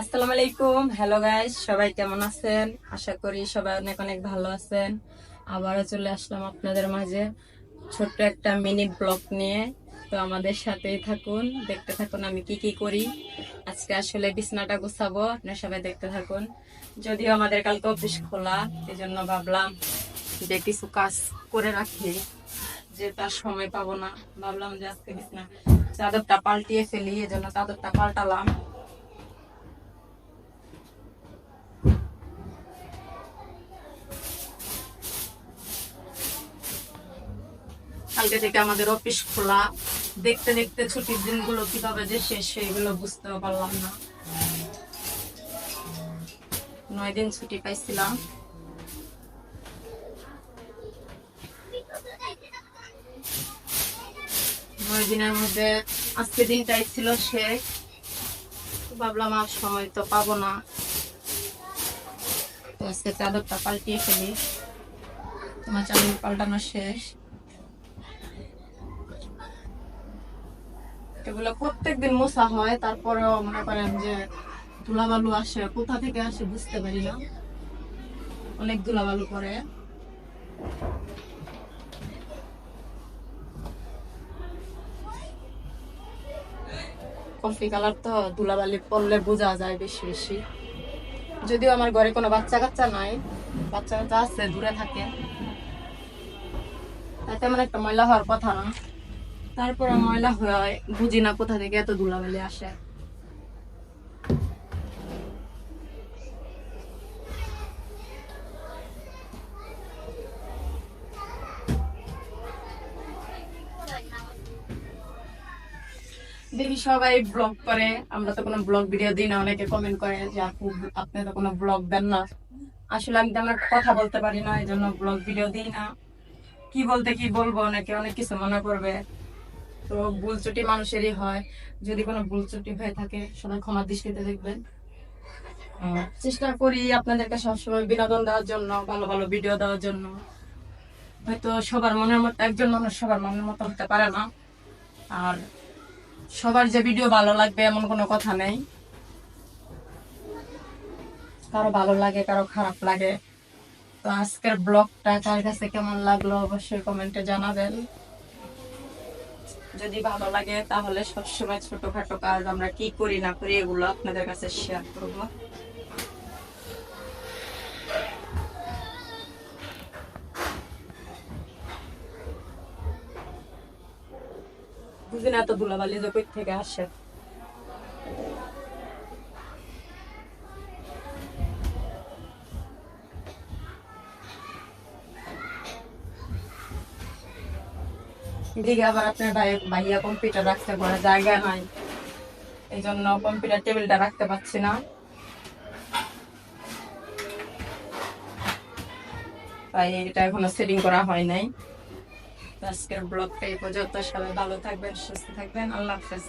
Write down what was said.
আসসালামু আলাইকুম। Hello guys সবাই কেমন আছেন? আশা করি সবাই অনেক অনেক ভালো আছেন। আবারও চলে আসলাম আপনাদের মাঝে ছোট্ট একটা মিনি ব্লগ নিয়ে। তো আমাদের সাথেই থাকুন। দেখতে থাকুন আমি কি কি করি। আজকে আসলে বিছনাটা গুছাবো। আপনারা সবাই দেখতে থাকুন। যদিও আমাদের কালকে অফিস খোলা এই জন্য ভাবলাম যে কিছু কাজ করে রাখি যে তার সময় পাবো না। ভাবলাম যে আজকে বিছনা চাদরটা পাল্টিয়ে ফেলি এই জন্য চাদরটা পাল্টালাম। কালকে থেকে আমাদের অফিস খোলা, দেখতে দেখতে ছুটির দিনগুলো কীভাবে যে শেষ সেগুলো বুঝতেও পারলাম না। নয় দিন ছুটি পাইছিলাম। নয় দিনের মধ্যে আজকে দিনটাই ছিল শেষ। ভাবলাম আর সময় তো পাবো না। চাদরটা পাল্টিয়ে ফেলি। তোমার চাদর পাল্টানো শেষ। এগুলো প্রত্যেকদিন মোছা হয়, তারপরেও মনে করেন যে ধুলাবালু আসে, কোথা থেকে আসে বুঝতে পারি না। অনেক ধুলাবালু পরে কফি কালার তো ধুলাবালি পড়লে বোঝা যায় বেশি বেশি। যদিও আমার ঘরে কোনো বাচ্চা কাচ্চা নাই, বাচ্চা কাচ্চা আছে, দূরে থাকে। তাই তেমন একটা ময়লা হওয়ার কথা না। তারপরে ময়লা হয়, বুঝি না কোথা থেকে এত ধুলাবালি আসে। দেখি সবাই ব্লগ করে, আমরা তো কোনো ব্লগ ভিডিও দিই না, অনেকে কমেন্ট করে যে, আপু, আপনি তো কোনো ব্লগ দেন না। আসলে আমি তেমন একটা কথা বলতে পারি না এই জন্য ব্লগ ভিডিও দিই না। কি বলতে কি বলব, অনেকে অনেক কিছু মনে করবে। তো ভুল ত্রুটি মানুষেরই হয়। যদি কোনো ভুল ত্রুটি হয়ে থাকে, সবাই ক্ষমা দৃষ্টিতে দেখবেন। চেষ্টা করি আপনাদেরকে সবসময় বিনোদন দেওয়ার জন্য, ভালো ভালো ভিডিও দেওয়ার জন্য। হয়তো সবার মনের মতো, একজন মানুষ সবার মনের মতো হতে পারে না। আর সবার যে ভিডিও ভালো লাগবে, এমন কোনো কথা নেই। কারও ভালো লাগে, কারও খারাপ লাগে। তো আজকের ব্লগটা কার কাছে কেমন লাগল, অবশ্যই কমেন্টে জানাবেন। যদি ভালো লাগে, তাহলে সবসময় ছোটখাটো কাজ আমরা কি করি না করি এগুলো আপনাদের কাছে শেয়ার করব। বুঝি না তো ধুলাবালি যে থেকে আসে? এদিকে আবার আপনার ভাই ভাইয়া কম্পিউটার রাখতে পারে, জায়গা নাই। এই জন্য কম্পিউটার টেবিলটা রাখতে পারছি না। তাই এটা এখনও সেটিং করা হয় নাই। আজকের ব্লগটা এই পর্যন্ত। সবাই ভালো থাকবেন, সুস্থ থাকবেন। আল্লাহ হাফেজ।